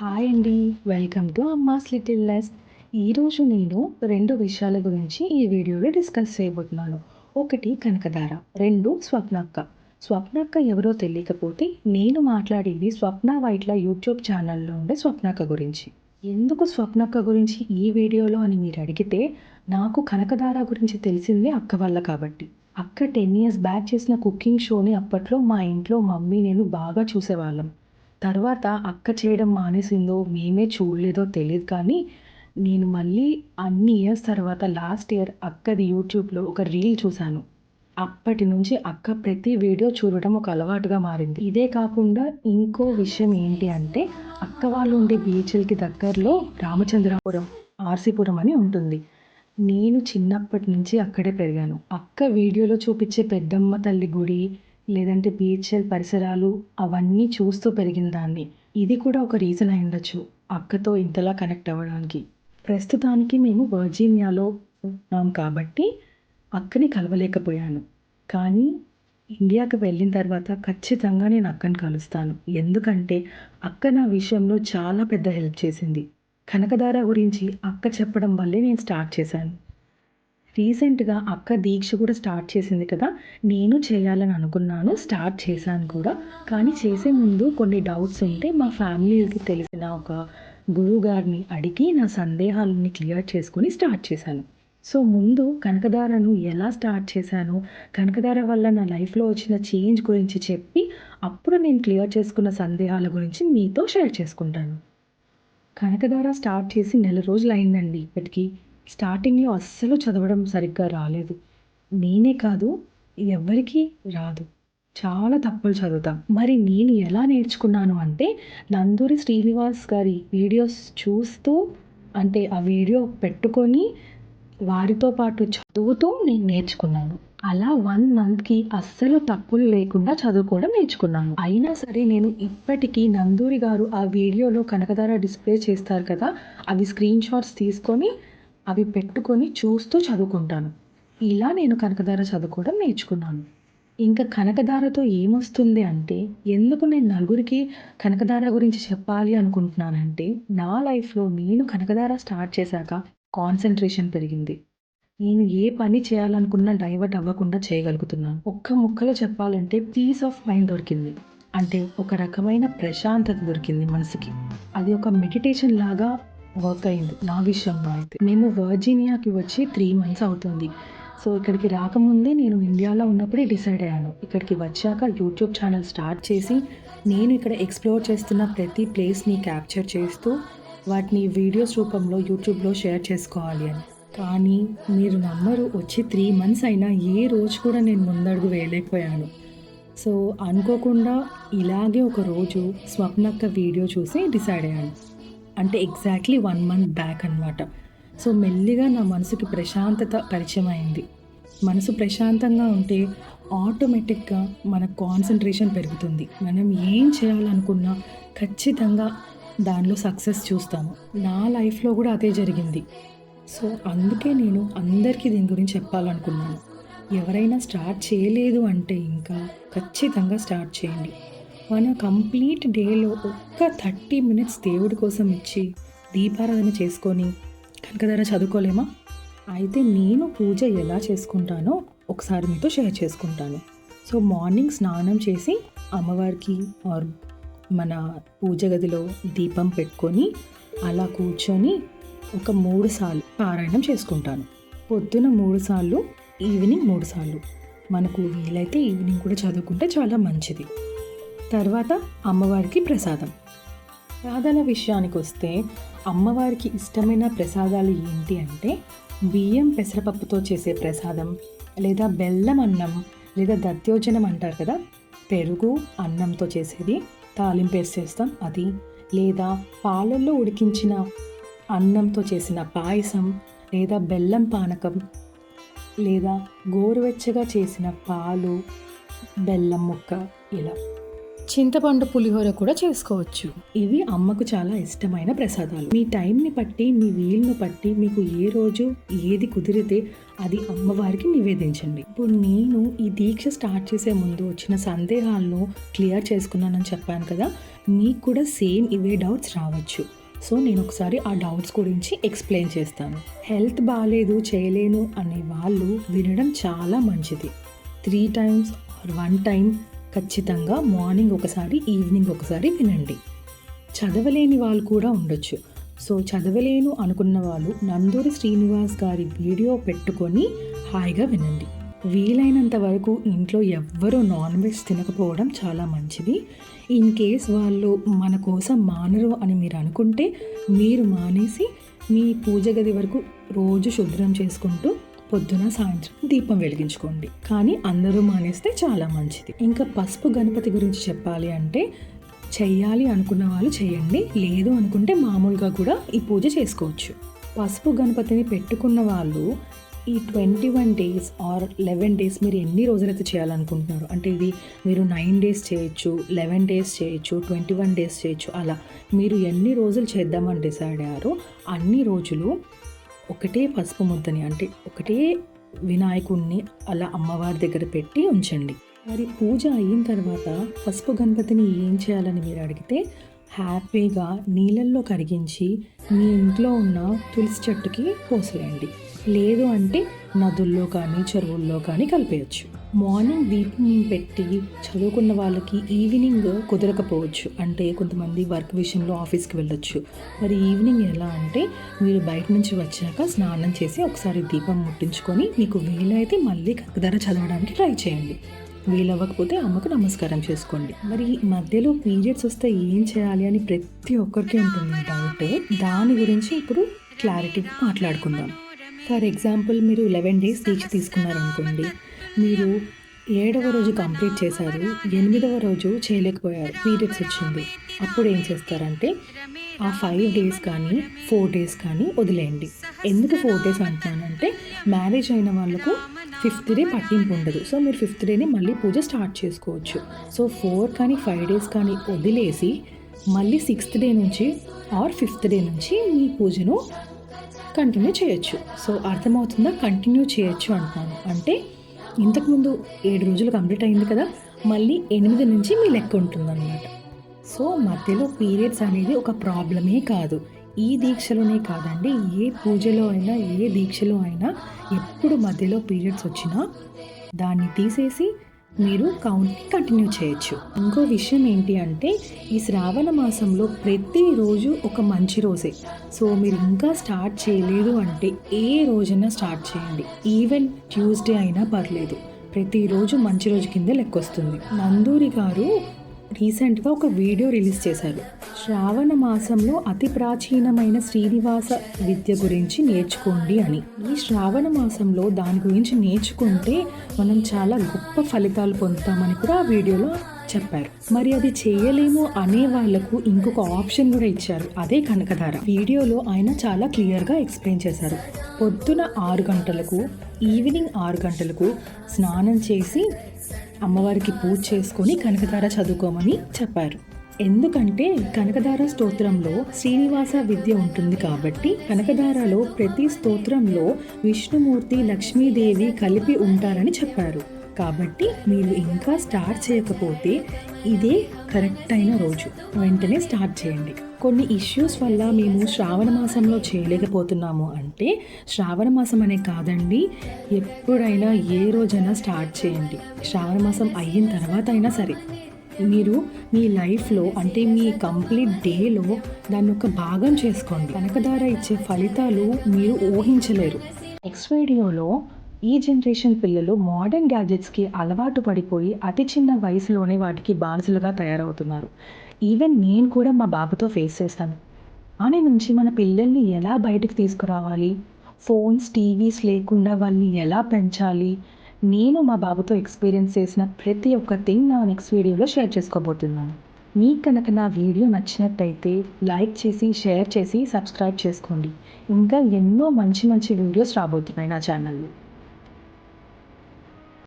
Hi అండి. Welcome to Amma's little less ఈరోజు నేను రెండు విషయాల గురించి ఈ వీడియోలో డిస్కస్ చేయబోతున్నాను. ఒకటి కనకదార రెండు స్వప్నక్క. స్వప్నక్క ఎవరో తెలియకపోతే నేను మాట్లాడేది స్వప్న వైట్ల యూట్యూబ్ ఛానల్లో ఉండే స్వప్నక్క గురించి. ఎందుకు స్వప్నక్క గురించి ఈ వీడియోలో అని మీరు అడిగితే నాకు కనకదార గురించి తెలిసింది అక్క వల్ల కాబట్టి. అక్క టెన్ ఇయర్స్ బ్యాక్ చేసిన కుకింగ్ షోని అప్పట్లో మా ఇంట్లో మమ్మీ నేను బాగా చూసేవాళ్ళం. తర్వాత అక్క చేయడం మానేసిందో మేమే చూడలేదో తెలియదు కానీ నేను మళ్ళీ అన్ని ఇయర్స్ తర్వాత లాస్ట్ ఇయర్ అక్కది యూట్యూబ్లో ఒక రీల్ చూశాను. అప్పటి నుంచి అక్క ప్రతి వీడియో చూడడం ఒక అలవాటుగా మారింది. ఇదే కాకుండా ఇంకో విషయం ఏంటి అంటే అక్క వాళ్ళు ఉండే బీచ్లకి దగ్గరలో రామచంద్రాపురం ఆర్సీపురం అని ఉంటుంది. నేను చిన్నప్పటి నుంచి అక్కడే పెరిగాను. అక్క వీడియోలో చూపించే పెద్దమ్మ తల్లి గుడి లేదంటే బీచ్ పరిసరాలు అవన్నీ చూస్తూ పెరిగిన దాన్ని. ఇది కూడా ఒక రీజన్ అయి ఉండొచ్చు అక్కతో ఇంతలా కనెక్ట్ అవ్వడానికి. ప్రస్తుతానికి మేము వర్జీనియాలో ఉన్నాం కాబట్టి అక్కని కలవలేకపోయాను. కానీ ఇండియాకి వెళ్ళిన తర్వాత ఖచ్చితంగా నేను అక్కని కలుస్తాను. ఎందుకంటే అక్క నా విషయంలో చాలా పెద్ద హెల్ప్ చేసింది. కనకదార గురించి అక్క చెప్పడం వల్లే నేను స్టార్ట్ చేశాను. రీసెంట్గా అక్క దీక్ష కూడా స్టార్ట్ చేసింది కదా నేను చేయాలని అనుకున్నాను స్టార్ట్ చేశాను కూడా. కానీ చేసే ముందు కొన్ని డౌట్స్ ఉంటే మా ఫ్యామిలీకి తెలిసిన ఒక గురువు గారిని అడిగి నా సందేహాలని క్లియర్ చేసుకుని స్టార్ట్ చేశాను. సో ముందు కనకదారను ఎలా స్టార్ట్ చేశాను కనకదార వల్ల నా లైఫ్లో వచ్చిన చేంజ్ గురించి చెప్పి అప్పుడు నేను క్లియర్ చేసుకున్న సందేహాల గురించి మీతో షేర్ చేసుకుంటాను. కనకదార స్టార్ట్ చేసి నెల రోజులు అయిందండి ఇప్పటికీ. స్టార్టింగ్లో అస్సలు చదవడం సరిగ్గా రాలేదు. నేనే కాదు ఎవ్వరికీ రాదు. చాలా తప్పులు చదువుతాం. మరి నేను ఎలా నేర్చుకున్నాను అంటే నందూరి శ్రీనివాస్ గారి వీడియోస్ చూస్తూ అంటే ఆ వీడియో పెట్టుకొని వారితో పాటు చదువుతూ నేను నేర్చుకున్నాను. అలా వన్ మంత్కి అస్సలు తప్పులు లేకుండా చదువుకోవడం నేర్చుకున్నాను. అయినా సరే నేను ఇప్పటికీ నందూరి గారు ఆ వీడియోలో కనకదార డిస్ప్లే చేస్తారు కదా అవి స్క్రీన్ షాట్స్ తీసుకొని అవి పెట్టుకొని చూస్తూ చదువుకుంటాను. ఇలా నేను కనకదార చదువుకోవడం నేర్చుకున్నాను. ఇంకా కనకదారతో ఏమొస్తుంది అంటే ఎందుకు నేను నలుగురికి కనకదార గురించి చెప్పాలి అనుకుంటున్నానంటే నా లైఫ్లో నేను కనకదార స్టార్ట్ చేశాక కాన్సన్ట్రేషన్ పెరిగింది. నేను ఏ పని చేయాలనుకున్నా డైవర్ట్ అవ్వకుండా చేయగలుగుతున్నాను. ఒక్క ముక్కలో చెప్పాలంటే పీస్ ఆఫ్ మైండ్ దొరికింది. అంటే ఒక రకమైన ప్రశాంతత దొరికింది మనసుకి. అది ఒక మెడిటేషన్ లాగా వర్క్ అయింది నా విషయంలో అయితే. మేము వర్జీనియాకి వచ్చి త్రీ మంత్స్ అవుతుంది. సో ఇక్కడికి రాకముందే నేను ఇండియాలో ఉన్నప్పుడే డిసైడ్ అయ్యాను. ఇక్కడికి వచ్చాక యూట్యూబ్ ఛానల్ స్టార్ట్ చేసి నేను ఇక్కడ ఎక్స్ప్లోర్ చేస్తున్న ప్రతి ప్లేస్ని క్యాప్చర్ చేస్తూ వాటిని వీడియోస్ రూపంలో యూట్యూబ్లో షేర్ చేసుకోవాలి అని. కానీ మీరు నమ్మరు వచ్చి త్రీ మంత్స్ అయినా ఏ రోజు కూడా నేను ముందడుగు వేయలేకపోయాను. సో అనుకోకుండా ఇలాగే ఒక రోజు స్వప్నక్క వీడియో చూసి డిసైడ్ అయ్యాను. అంటే ఎగ్జాక్ట్లీ వన్ మంత్ బ్యాక్ అనమాట సో మెల్లిగా నా మనసుకి ప్రశాంతత పరిచయం అయింది మనసు ప్రశాంతంగా ఉంటే ఆటోమేటిక్గా మన కాన్సన్ట్రేషన్ పెరుగుతుంది. మనం ఏం చేయాలనుకున్నా ఖచ్చితంగా దానిలో సక్సెస్ చూస్తాము. నా లైఫ్లో కూడా అదే జరిగింది. సో అందుకే నేను అందరికీ దీని గురించి చెప్పాలనుకున్నాను. ఎవరైనా స్టార్ట్ చేయలేదు అంటే ఇంకా ఖచ్చితంగా స్టార్ట్ చేయండి. మన కంప్లీట్ డేలో ఒక్క థర్టీ మినిట్స్ దేవుడి కోసం ఇచ్చి దీపారాధన చేసుకొని కనకదార చదువుకోలేమా? అయితే నేను పూజ ఎలా చేసుకుంటానో ఒకసారి మీతో షేర్ చేసుకుంటాను. సో మార్నింగ్ స్నానం చేసి అమ్మవారికి ఆర్ మన పూజ గదిలో దీపం పెట్టుకొని అలా కూర్చొని ఒక మూడు సార్లు పారాయణం చేసుకుంటాను. పొద్దున మూడు సార్లు ఈవినింగ్ మూడు సార్లు. మనకు వీలైతే ఈవినింగ్ కూడా చదువుకుంటే చాలా మంచిది. తర్వాత అమ్మవారికి ప్రసాదం. ప్రసాదాల విషయానికి వస్తే అమ్మవారికి ఇష్టమైన ప్రసాదాలు ఏంటి అంటే బియ్యం పెసరపప్పుతో చేసే ప్రసాదం లేదా బెల్లం అన్నం లేదా దత్యోజనం అంటారు కదా పెరుగు అన్నంతో చేసేది తాలింపు వేసేస్తాం అది. లేదా పాలల్లో ఉడికించిన అన్నంతో చేసిన పాయసం లేదా బెల్లం పానకం లేదా గోరువెచ్చగా చేసిన పాలు బెల్లం ముక్క ఇలా. చింతపండు పులిహోర కూడా చేసుకోవచ్చు. ఇవి అమ్మకు చాలా ఇష్టమైన ప్రసాదాలు. మీ టైంని బట్టి మీ వీలును బట్టి మీకు ఏ రోజు ఏది కుదిరితే అది అమ్మవారికి నివేదించండి. ఇప్పుడు నేను ఈ దీక్ష స్టార్ట్ చేసే ముందు వచ్చిన సందేహాలను క్లియర్ చేసుకున్నానని చెప్పాను కదా మీకు కూడా సేమ్ ఇవే డౌట్స్ రావచ్చు. సో నేను ఒకసారి ఆ డౌట్స్ గురించి ఎక్స్ప్లెయిన్ చేస్తాను. హెల్త్ బాగాలేదు చేయలేను అనే వాళ్ళు వినడం చాలా మంచిది. Three times or one time ఖచ్చితంగా మార్నింగ్ ఒకసారి ఈవినింగ్ ఒకసారి వినండి. చదవలేని వాళ్ళు కూడా ఉండొచ్చు. సో చదవలేను అనుకున్న వాళ్ళు నందూరి శ్రీనివాస్ గారి వీడియో పెట్టుకొని హాయిగా వినండి. వీలైనంత వరకు ఇంట్లో ఎవ్వరూ నాన్ వెజ్ తినకపోవడం చాలా మంచిది. ఇన్ కేస్ వాళ్ళు మన కోసం మానరు అని మీరు అనుకుంటే మీరు మానేసి మీ పూజ గది వరకు రోజు శుభ్రం చేసుకుంటూ పొద్దున సాయంత్రం దీపం వెలిగించుకోండి. కానీ అందరూ మానేస్తే చాలా మంచిది. ఇంకా పసుపు గణపతి గురించి చెప్పాలి అంటే చెయ్యాలి అనుకున్న వాళ్ళు చేయండి లేదు అనుకుంటే మామూలుగా కూడా ఈ పూజ చేసుకోవచ్చు. పసుపు గణపతిని పెట్టుకున్న వాళ్ళు ఈ twenty one days or eleven days మీరు ఎన్ని రోజులైతే చేయాలనుకుంటున్నారు? అంటే ఇది మీరు నైన్ డేస్ చేయొచ్చు లెవెన్ డేస్ చేయొచ్చు ట్వంటీ వన్ డేస్ చేయొచ్చు అలా మీరు ఎన్ని రోజులు చేద్దామని డిసైడ్ అయ్యారో అన్ని రోజులు ఒకటే పసుపు ముద్దని అంటే ఒకటే వినాయకుడిని అలా అమ్మవారి దగ్గర పెట్టి ఉంచండి. మరి పూజ అయిన తర్వాత పసుపు గణపతిని ఏం చేయాలని మీరు అడిగితే హ్యాపీగా నీళ్ళల్లో కరిగించి మీ ఇంట్లో ఉన్న తులసి చెట్టుకి పోసేయండి. లేదు అంటే నదుల్లో కానీ చెరువుల్లో కానీ కలిపేయచ్చు. మార్నింగ్ దీపం పెట్టి చదువుకున్న వాళ్ళకి ఈవినింగ్ కుదరకపోవచ్చు. అంటే కొంతమంది వర్క్ విషయంలో ఆఫీస్కి వెళ్ళొచ్చు. మరి ఈవినింగ్ ఎలా అంటే మీరు బయట నుంచి వచ్చాక స్నానం చేసి ఒకసారి దీపం ముట్టించుకొని మీకు వీలైతే మళ్ళీ కక్కదర చదవడానికి ట్రై చేయండి. వీలవ్వకపోతే అమ్మకు నమస్కారం చేసుకోండి. మరి మధ్యలో పీరియడ్స్ వస్తే ఏం చేయాలి అని ప్రతి ఒక్కరికి ఉంటుంది డౌట్ దాని గురించి ఇప్పుడు క్లారిటీగా మాట్లాడుకుందాం. ఫర్ ఎగ్జాంపుల్ మీరు లెవెన్ డేస్ దీక్ష తీసుకున్నారనుకోండి మీరు ఏడవ రోజు కంప్లీట్ చేశారు ఎనిమిదవ రోజు చేయలేకపోయారు పీరియడ్స్ వచ్చింది. అప్పుడు ఏం చేస్తారంటే ఆ ఫైవ్ డేస్ కానీ ఫోర్ డేస్ కానీ వదిలేయండి. ఎందుకు ఫోర్ డేస్ అంటున్నానంటే మ్యారేజ్ అయిన వాళ్ళకు ఫిఫ్త్ డే పట్టింపు ఉండదు. సో మీరు ఫిఫ్త్ డేని మళ్ళీ పూజ స్టార్ట్ చేసుకోవచ్చు. సో ఫోర్ కానీ ఫైవ్ డేస్ కానీ వదిలేసి మళ్ళీ సిక్స్త్ డే నుంచి ఆర్ ఫిఫ్త్ డే నుంచి మీ పూజను కంటిన్యూ చేయొచ్చు. సో అర్థమవుతుందా? కంటిన్యూ చేయొచ్చు అంటున్నాను. అంటే ఇంతకుముందు ఏడు రోజులు కంప్లీట్ అయింది కదా మళ్ళీ ఎనిమిది నుంచి మీ లెక్క ఉంటుందన్నమాట. సో మధ్యలో పీరియడ్స్ అనేది ఒక ప్రాబ్లమే కాదు. ఈ దీక్షలోనే కాదండి ఏ పూజలో అయినా ఏ దీక్షలో అయినా ఎప్పుడు మధ్యలో పీరియడ్స్ వచ్చినా దాన్ని తీసేసి మీరు కౌంట్ని కంటిన్యూ చేయొచ్చు. ఇంకో విషయం ఏంటి అంటే ఈ శ్రావణ మాసంలో ప్రతిరోజు ఒక మంచి రోజే. సో మీరు ఇంకా స్టార్ట్ చేయలేదు అంటే ఏ రోజైనా స్టార్ట్ చేయండి. ఈవెన్ ట్యూస్డే అయినా పర్లేదు. ప్రతిరోజు మంచి రోజు కింద లెక్కొస్తుంది. నందూరి గారు రీసెంట్గా ఒక వీడియో రిలీజ్ చేశారు. శ్రావణ మాసంలో అతి ప్రాచీనమైన శ్రీనివాస విద్య గురించి నేర్చుకోండి అని. ఈ శ్రావణ మాసంలో దాని గురించి నేర్చుకుంటే మనం చాలా గొప్ప ఫలితాలు పొందుతామని కూడా ఆ వీడియోలో చెప్పారు. మరి అది చేయలేము అనే వాళ్ళకు ఇంకొక ఆప్షన్ కూడా ఇచ్చారు. అదే కనకధార. వీడియోలో ఆయన చాలా క్లియర్గా ఎక్స్ప్లెయిన్ చేశారు. పొద్దున ఆరు గంటలకు ఈవినింగ్ ఆరు గంటలకు స్నానం చేసి అమ్మవారికి పూజ చేసుకొని కనకధార చదువుకోమని చెప్పారు. ఎందుకంటే కనకధార స్తోత్రంలో శ్రీనివాస విద్య ఉంటుంది కాబట్టి కనకధారలో ప్రతి స్తోత్రంలో విష్ణుమూర్తి లక్ష్మీదేవి కలిపి ఉంటారని చెప్పారు. కాబట్టి మీరు ఇంకా స్టార్ట్ చేయకపోతే ఇదే కరెక్ట్ అయిన రోజు. వెంటనే స్టార్ట్ చేయండి. కొన్ని ఇష్యూస్ వల్ల మేము శ్రావణ మాసంలో చేయలేకపోతున్నాము అంటే శ్రావణ మాసం అనే కాదండి ఎప్పుడైనా ఏ రోజైనా స్టార్ట్ చేయండి. శ్రావణ మాసం అయిన తర్వాత అయినా సరే. మీరు మీ లైఫ్లో అంటే మీ కంప్లీట్ డేలో దాన్ని ఒక భాగం చేసుకోండి. కనకదార ఇచ్చే ఫలితాలు మీరు ఊహించలేరు. నెక్స్ట్ వీడియోలో ఈ జనరేషన్ పిల్లలు మోడర్న్ గ్యాడ్జెట్స్కి అలవాటు పడిపోయి అతి చిన్న వయసులోనే వాటికి బానిసలుగా తయారవుతున్నారు. ఈవెన్ నేను కూడా మా బాబుతో ఫేస్ చేశాను ఆమె నుంచి మన పిల్లల్ని ఎలా బయటకు తీసుకురావాలి? ఫోన్స్ టీవీస్ లేకుండా వాళ్ళని ఎలా పెంచాలి? నేను మా బాబుతో ఎక్స్పీరియన్స్ చేసిన ప్రతి ఒక్క థింగ్ నా నెక్స్ట్ వీడియోలో షేర్ చేసుకోబోతున్నాను. మీకు కనుక నా వీడియో నచ్చినట్టయితే లైక్ చేసి షేర్ చేసి సబ్స్క్రైబ్ చేసుకోండి. ఇంకా ఎన్నో మంచి మంచి వీడియోస్ రాబోతున్నాయి నా ఛానల్లో